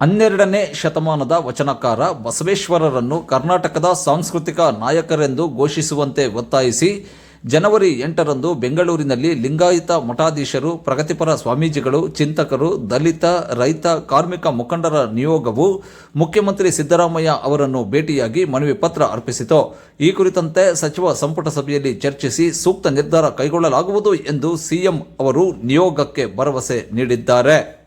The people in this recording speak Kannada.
ಹನ್ನೆರಡನೇ ಶತಮಾನದ ವಚನಕಾರ ಬಸವೇಶ್ವರರನ್ನು ಕರ್ನಾಟಕದ ಸಾಂಸ್ಕೃತಿಕ ನಾಯಕರೆಂದು ಘೋಷಿಸುವಂತೆ ಒತ್ತಾಯಿಸಿ, ಜನವರಿ ಎಂಟರಂದು ಬೆಂಗಳೂರಿನಲ್ಲಿ ಲಿಂಗಾಯತ ಮಠಾಧೀಶರು, ಪ್ರಗತಿಪರ ಸ್ವಾಮೀಜಿಗಳು, ಚಿಂತಕರು, ದಲಿತ, ರೈತ, ಕಾರ್ಮಿಕ ಮುಖಂಡರ ನಿಯೋಗವು ಮುಖ್ಯಮಂತ್ರಿ ಸಿದ್ದರಾಮಯ್ಯ ಅವರನ್ನು ಭೇಟಿಯಾಗಿ ಮನವಿ ಪತ್ರ ಅರ್ಪಿಸಿತು. ಈ ಕುರಿತಂತೆ ಸಚಿವ ಸಂಪುಟ ಸಭೆಯಲ್ಲಿ ಚರ್ಚಿಸಿ ಸೂಕ್ತ ನಿರ್ಧಾರ ಕೈಗೊಳ್ಳಲಾಗುವುದು ಎಂದು ಸಿಎಂ ಅವರು ನಿಯೋಗಕ್ಕೆ ಭರವಸೆ ನೀಡಿದ್ದಾರೆ.